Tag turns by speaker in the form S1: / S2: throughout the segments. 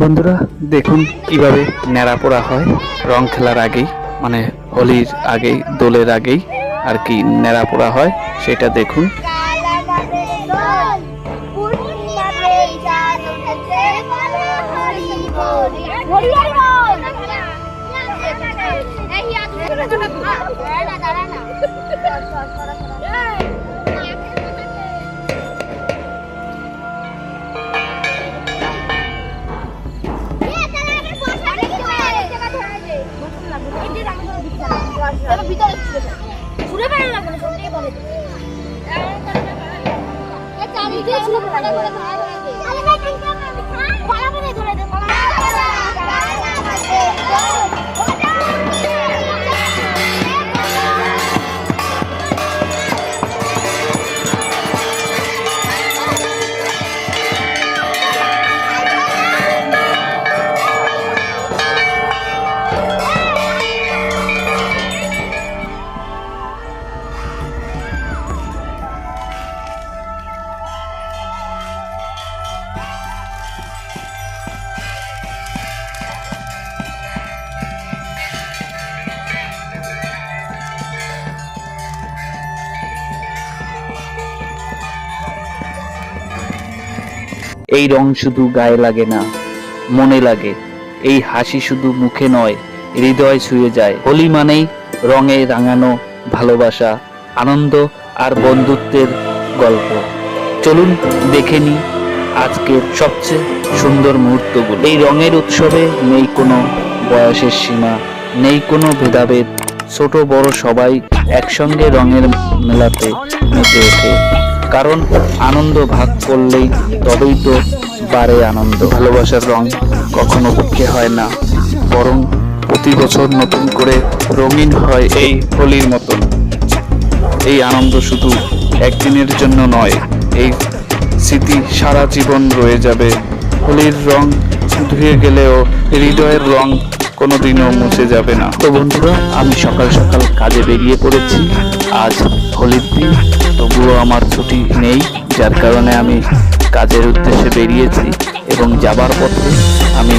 S1: বন্ধুরা, দেখুন কীভাবে ন্যাড়া পোড়া হয়। রং খেলার আগেই মানে হোলির আগেই, দোলের আগেই আর কি ন্যাড়া পোড়া হয়, সেটা দেখুন।
S2: ভিতরে করে
S1: এই রং শুধু গায়ে লাগে না, মনে লাগে। এই হাসি শুধু মুখে নয়, হৃদয় ছুঁয়ে যায়। হোলি মানেই রঙে রাঙানো ভালোবাসা, আনন্দ আর বন্ধুত্বের গল্প। চলুন দেখে নি আজকের সবচেয়ে সুন্দর মুহূর্তগুলো। এই রঙের উৎসবে নেই কোনো বয়সের সীমা, নেই কোনো ভেদাভেদ। ছোট বড় সবাই একসঙ্গে রঙের মেলাতে মেতে ওঠে। কারণ আনন্দ ভাগ করলেই তবেই তো বাড়ে আনন্দ। ভালোবাসার রং কখনো পক্ষে হয় না, বরং প্রতি বছর নতুন করে রঙিন হয় এই হোলির মতন। এই আনন্দ শুধু একদিনের জন্য নয়, এই স্মৃতি সারা জীবন রয়ে যাবে। হোলির রং ধুয়ে গেলেও হৃদয়ের রং কোনোদিনও মুছে যাবে না। তো বন্ধুরা, আমি সকাল সকাল কাজে বেরিয়ে পড়েছি। আজ হোলির দিন। তবুও আমার ছুটি নেই, যার কারণে আমি কাজের উদ্দেশ্যে বেরিয়েছি এবং যাবার পথে আমি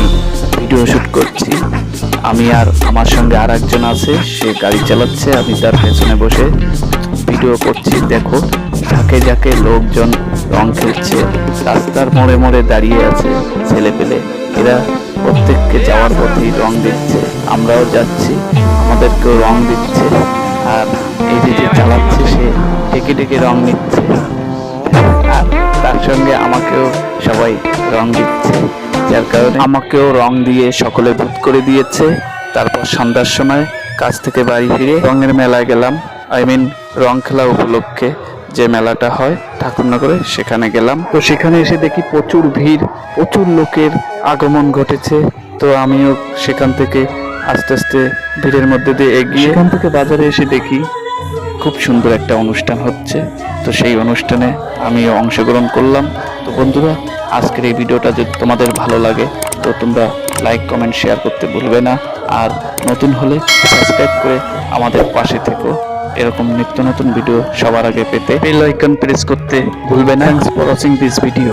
S1: ভিডিও শ্যুট করছি। আমি আর আমার সঙ্গে আর একজন আছে, সে গাড়ি চালাচ্ছে, আমি তার পেছনে বসে ভিডিও করছি। দেখো, ঝাঁকে ঝাঁকে লোকজন রং খেলছে, রাস্তার মোড়ে মোড়ে দাঁড়িয়ে আছে ছেলে পেলে এরা প্রত্যেককে যাওয়ার পথেই রং দিচ্ছে। আমরাও যাচ্ছি, আমাদেরকেও রং দিচ্ছে। আর এই যে যে চালাচ্ছে সে ডেকে ডেকে রং নিচ্ছে। আর তার সঙ্গে আমাকেও সবাই রং দিচ্ছে। যার কারণে আমাকেও রং দিয়ে সকলে ভূত করে দিয়েছে। তারপর সন্ধ্যার সময় কাজ থেকে বাড়ি ফিরে রঙের মেলায় গেলাম। আই মিন রং খেলা উপলক্ষে যে মেলাটা হয়, ঠাকুরনগরে, সেখানে গেলাম। তো সেখানে এসে দেখি প্রচুর ভিড়, প্রচুর লোকের আগমন ঘটেছে। তো আমিও সেখান থেকে আস্তে আস্তে ভিড়ের মধ্যে দিয়ে এগিয়ে এখান থেকে বাজারে এসে দেখি খুব সুন্দর একটা অনুষ্ঠান হচ্ছে। তো সেই অনুষ্ঠানে আমিও অংশগ্রহণ করলাম। তো বন্ধুরা, আজকের এই ভিডিওটা যদি তোমাদের ভালো লাগে, তো তোমরা লাইক কমেন্ট শেয়ার করতে ভুলবে না। আর নতুন হলে সাবস্ক্রাইব করে আমাদের পাশে থেকো। এরকম নিত্য নতুন ভিডিও সবার আগে পেতে বেল আইকন প্রেস করতে ভুলবে না। For watching this video